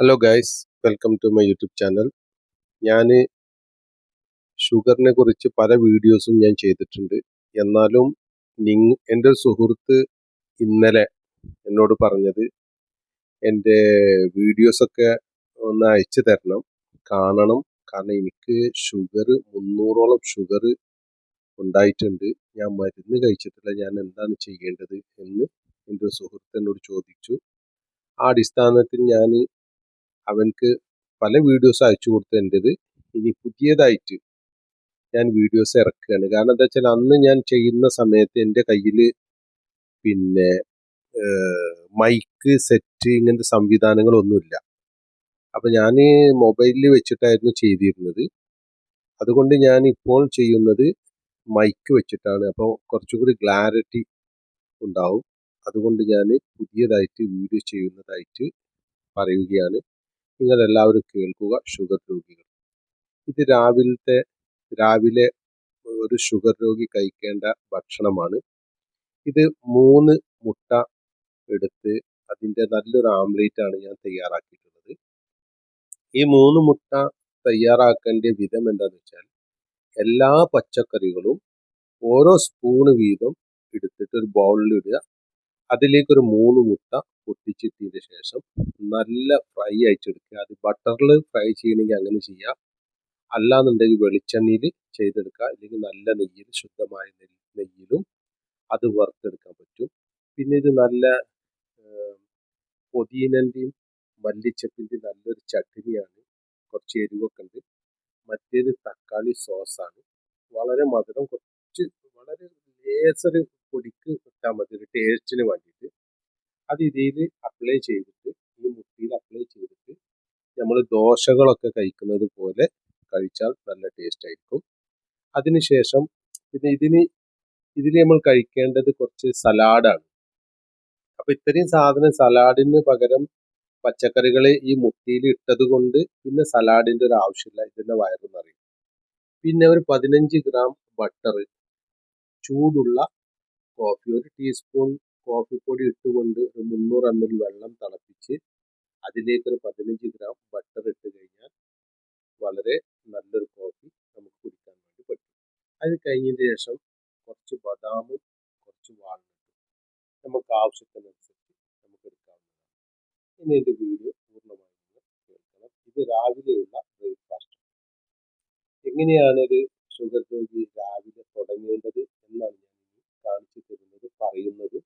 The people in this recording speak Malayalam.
Hello guys welcome to my YouTube channel ഞാൻ ഷുഗറിനെ കുറിച്ച് പല വീഡിയോസും ഞാൻ ചെയ്തിട്ടുണ്ട്. എന്നാലും നിങ് എന്റെ സുഹൃത്ത് ഇന്നലെ എന്നോട് പറഞ്ഞത് എന്റെ വീഡിയോസൊക്കെ ഒന്ന് അയച്ചു തരണം കാണണം. കാരണം എനിക്ക് ഷുഗർ മുന്നൂറോളം ഷുഗർ ഉണ്ടായിട്ടുണ്ട്. ഞാൻ മരുന്ന് കഴിച്ചിട്ടില്ല. ഞാൻ എന്താണ് ചെയ്യേണ്ടത് എന്ന് എന്റെ സുഹൃത്ത് എന്നോട് ചോദിച്ചു. ആ അടിസ്ഥാനത്തിൽ ഞാൻ അവൻക്ക് പല വീഡിയോസ് അയച്ചു കൊടുത്തതിന്റെത് ഇനി പുതിയതായിട്ട് ഞാൻ വീഡിയോസ് ഇറക്കുകയാണ്. കാരണം എന്താ വെച്ചാൽ അന്ന് ഞാൻ ചെയ്യുന്ന സമയത്ത് എന്റെ കയ്യിൽ പിന്നെ മൈക്ക് സെറ്റ് ഇങ്ങനത്തെ സംവിധാനങ്ങളൊന്നുമില്ല. അപ്പം ഞാൻ മൊബൈലിൽ വെച്ചിട്ടായിരുന്നു ചെയ്തിരുന്നത്. അതുകൊണ്ട് ഞാൻ ഇപ്പോൾ ചെയ്യുന്നത് മൈക്ക് വെച്ചിട്ടാണ്. അപ്പോൾ കുറച്ചുകൂടി ക്ലാരിറ്റി ഉണ്ടാവും. അതുകൊണ്ട് ഞാൻ പുതിയതായിട്ട് വീഡിയോ ചെയ്യുന്നതായിട്ട് പറയുകയാണ്. നിങ്ങളെല്ലാവരും കേൾക്കുക ഷുഗർ രോഗികൾ. ഇത് രാവിലത്തെ രാവിലെ ഒരു ഷുഗർ രോഗി കഴിക്കേണ്ട ഭക്ഷണമാണ്. ഇത് മൂന്ന് മുട്ട എടുത്ത് അതിന്റെ നല്ലൊരു ആംലേറ്റ് ആണ് ഞാൻ തയ്യാറാക്കിയിട്ടുള്ളത്. ഈ മൂന്ന് മുട്ട തയ്യാറാക്കേണ്ട വിധം എന്താണെന്ന് വെച്ചാൽ എല്ലാ പച്ചക്കറികളും ഓരോ സ്പൂണ് വീതം എടുത്തിട്ട് ഒരു ബൗളിൽ ഇടുക. അതിലേക്കൊരു മൂന്ന് മുട്ട പൊട്ടിച്ചിട്ടതിന് ശേഷം നല്ല ഫ്രൈ അയച്ചെടുക്കുക. അത് ബട്ടറിൽ ഫ്രൈ ചെയ്യണമെങ്കിൽ അങ്ങനെ ചെയ്യാം. അല്ലാന്നുണ്ടെങ്കിൽ വെളിച്ചെണ്ണയിൽ ചെയ്തെടുക്കുക. അല്ലെങ്കിൽ നല്ല നെയ്യിൽ ശുദ്ധമായ നെയ്യിലും അത് വറുത്തെടുക്കാൻ പറ്റും. പിന്നെ ഇത് നല്ല പൊതീനന്റെയും മല്ലിച്ചപ്പിന്റെയും നല്ലൊരു ചട്ടിനിയാണ്. കുറച്ച് എരിവൊക്കെ ഉണ്ട്. മറ്റേത് തക്കാളി സോസാണ് വളരെ മധുരം കുറച്ച് വളരെ ലേസർ പൊടിക്ക് ഇട്ടാൽ മതി ഒരു ടേസ്റ്റിന് വേണ്ടിയിട്ട്. അത് ഇതിൽ അപ്ലൈ ചെയ്തിട്ട് ഈ മുട്ടിയിൽ അപ്ലൈ ചെയ്തിട്ട് നമ്മൾ ദോശകളൊക്കെ കഴിക്കുന്നത് പോലെ കഴിച്ചാൽ നല്ല ടേസ്റ്റ് ആയിരിക്കും. അതിനുശേഷം പിന്നെ ഇതിന് ഇതിൽ നമ്മൾ കഴിക്കേണ്ടത് കുറച്ച് സലാഡാണ് അപ്പം ഇത്രയും സാധനം സലാഡിന് പകരം പച്ചക്കറികൾ ഈ മുട്ടിയിൽ ഇട്ടത് കൊണ്ട് പിന്നെ സലാഡിന്റെ ഒരു ആവശ്യമില്ല ഇതിന്റെ വയറെന്നറിയും നിറയും പിന്നെ ഒരു പതിനഞ്ച് ഗ്രാം ബട്ടർ ചൂടുള്ള കോഫി ഒരു ടീസ്പൂൺ കോഫി പൊടി ഇട്ടുകൊണ്ട് ഒരു മുന്നൂറ് എം എൽ വെള്ളം തിളപ്പിച്ച് അതിലേക്ക് ഒരു പതിനഞ്ച് ഗ്രാം ബട്ടർ ഇട്ട് കഴിഞ്ഞാൽ വളരെ നല്ലൊരു കോഫി നമുക്ക് കുടിക്കാൻ വേണ്ടി പറ്റും. അത് കഴിഞ്ഞതിന് ശേഷം കുറച്ച് ബദാമും കുറച്ച് വാൾനട്ടും നമുക്ക് ആവശ്യത്തിനനുസരിച്ച് നമുക്ക് എടുക്കാവുന്നതാണ്. ഇനി എന്റെ വീഡിയോ പൂർണമായി കേൾക്കണം. ഇത് രാവിലെയുള്ള ബ്രേക്ക്ഫാസ്റ്റ് എങ്ങനെയാണ് ഒരു ഷുഗർ രോഗി രാവിലെ തുടങ്ങേണ്ടത് എന്നാണ് ഞാൻ ഇനി കാണിച്ചു തരുന്നത് പറയുന്നത്